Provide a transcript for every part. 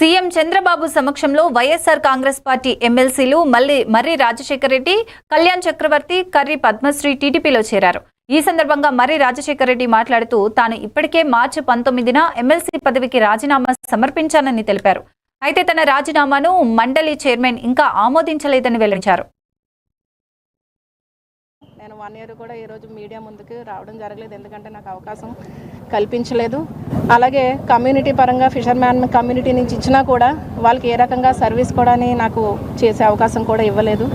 CM Chandrababu సమక్షంలో YSR Congress party ఎమ్మెల్సీలు మల్లి మర్రి రాజశేఖర రెడ్డి కళ్యాణ్ చక్రవర్తి కర్రి పద్మశ్రీ టీడీపీలో చేరారు. ఈ సందర్భంగా మర్రి రాజశేఖర రెడ్డి మాట్లాడుతూ తాను ఇప్పటికే మార్చి పంతొమ్మిదిన ఎమ్మెల్సీ పదవికి రాజీనామా సమర్పించానని తెలిపారు. అయితే తన రాజీనామాను మండలి చైర్మన్ ఇంకా ఆమోదించలేదని వెల్లడించారు. నేను వన్ ఇయర్ కూడా ఈరోజు మీడియా ముందుకు రావడం జరగలేదు. ఎందుకంటే నాకు అవకాశం కల్పించలేదు. అలాగే కమ్యూనిటీ పరంగా ఫిషర్మ్యాన్ కమ్యూనిటీ నుంచి ఇచ్చినా కూడా వాళ్ళకి ఏ రకంగా సర్వీస్ కూడా నాకు చేసే అవకాశం కూడా ఇవ్వలేదు.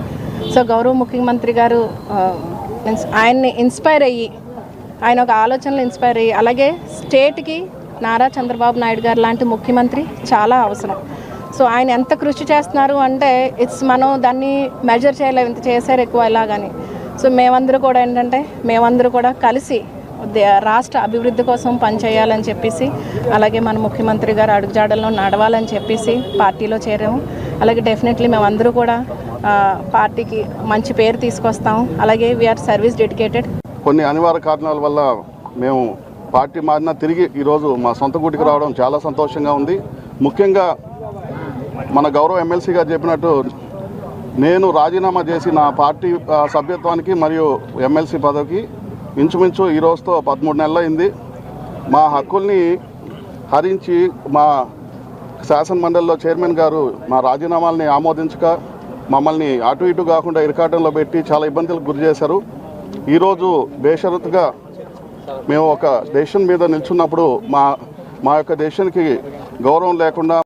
సో గౌరవ ముఖ్యమంత్రి గారు మీన్స్ ఆయన్ని ఇన్స్పైర్ అయ్యి ఆయన ఒక ఆలోచనలు ఇన్స్పైర్ అయ్యి అలాగే స్టేట్కి నారా చంద్రబాబు నాయుడు గారు లాంటి ముఖ్యమంత్రి చాలా అవసరం. సో ఆయన ఎంత కృషి చేస్తున్నారు అంటే ఇట్స్ మనం దాన్ని మెజర్ చేయలేము. ఇంత చేశారు ఎక్కువ ఇలాగని. సో మేమందరూ కూడా ఏంటంటే మేమందరూ కూడా కలిసి దే- రాష్ట్ర అభివృద్ధి కోసం పనిచేయాలని చెప్పేసి అలాగే మన ముఖ్యమంత్రి గారు అడుగుజాడల్లో నడవాలని చెప్పేసి పార్టీలో చేరాము. అలాగే డెఫినెట్లీ మేమందరూ కూడా పార్టీకి మంచి పేరు తీసుకొస్తాం అలాగే వీఆర్ సర్వీస్ డెడికేటెడ్ కొన్ని అనివార్య కారణాల వల్ల మేము పార్టీ మారినా తిరిగి ఈరోజు మా సొంత గుడికి రావడం చాలా సంతోషంగా ఉంది. ముఖ్యంగా మన గౌరవ ఎమ్మెల్సీ గారు చెప్పినట్టు నేను రాజీనామా చేసి నా పార్టీ సభ్యత్వానికి మరియు ఎమ్మెల్సీ పదవికి ఇంచుమించు ఈ రోజుతో పదమూడు నెలలు అయింది. మా హక్కుల్ని హరించి మా శాసన మండలిలో చైర్మన్ గారు మా రాజీనామాల్ని ఆమోదించక మమ్మల్ని అటు ఇటు కాకుండా ఇరకాటంలో పెట్టి చాలా ఇబ్బందులకు గురి చేశారు. ఈరోజు బేషరతుగా మేము ఒక దేశం మీద నిల్చున్నప్పుడు మా మా యొక్క దేశానికి గౌరవం లేకుండా